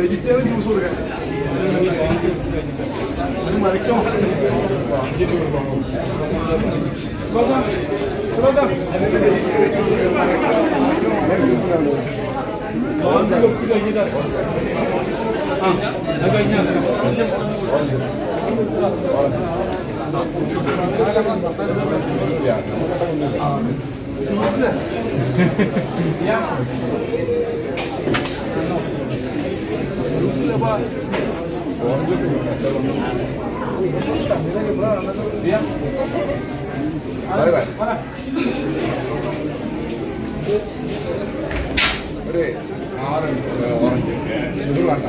vegetarian juice കൊടുക്കാം അത് മറിക്കോ ഒരു ആറ് ഓറഞ്ച് ഷുഗർ വേണ്ട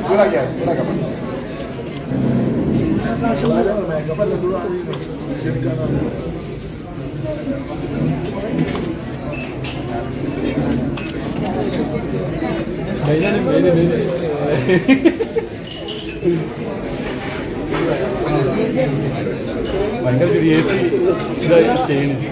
ചൂടാക്കിയാ ചൂടാക്കാം ഭയങ്കര ക്രിയേറ്റ് ഇതായി ചെയ്യണേ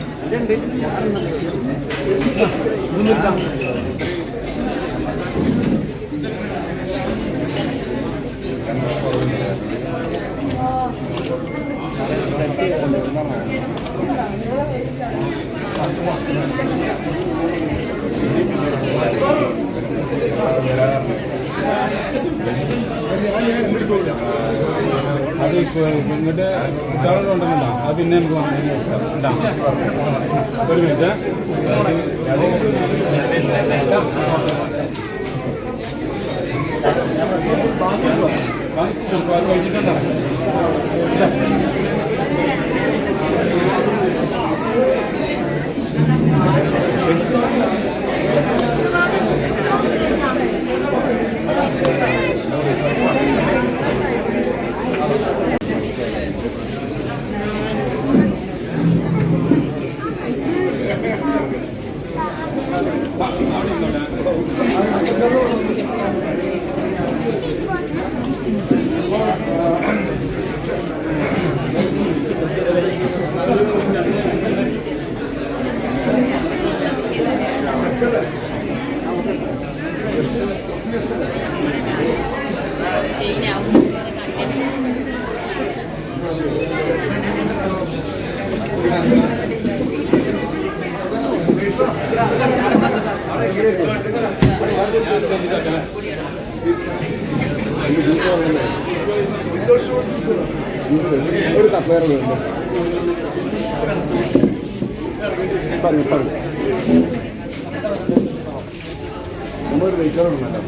അത് ഇങ്ങോട്ട് കളർ ഉണ്ടെന്നുണ്ടോ അത് പിന്നെ നമുക്ക് ഇടാം ഒരു മിനിറ്റ് കഴിഞ്ഞിട്ടുണ്ടോ ഒരു വെയിറ്റർ ഉണ്ടല്ലോ